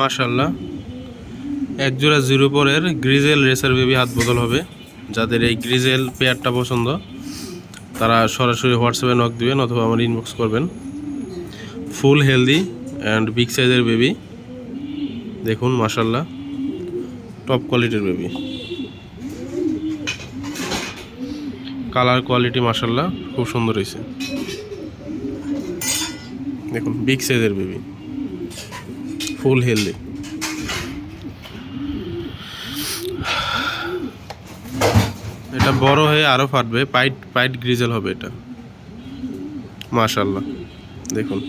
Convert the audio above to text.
মাশাল্লাহ এক জোড়া জিরো পরের গ্রিজেল রেসার বেবি হাত বদল হবে। যাদের এই গ্রিজেল পেয়ারটা পছন্দ, তারা সরাসরি হোয়াটসঅ্যাপে নক দিবেন অথবা আমার ইনবক্স করবেন। ফুল হেলদি অ্যান্ড বিগ সাইজের বেবি দেখুন মাশাল্লাহ টপ কোয়ালিটির বেবি কালার কোয়ালিটি মাশাল্লাহ খুব সুন্দর হয়েছে দেখুন বিগ সাইজের বেবি ফুল হেলদি। এটা বড় হয়ে আরও ফাটবে পাইট পাইট গ্রিজেল হবে এটা। মাশাল্লাহ দেখুন।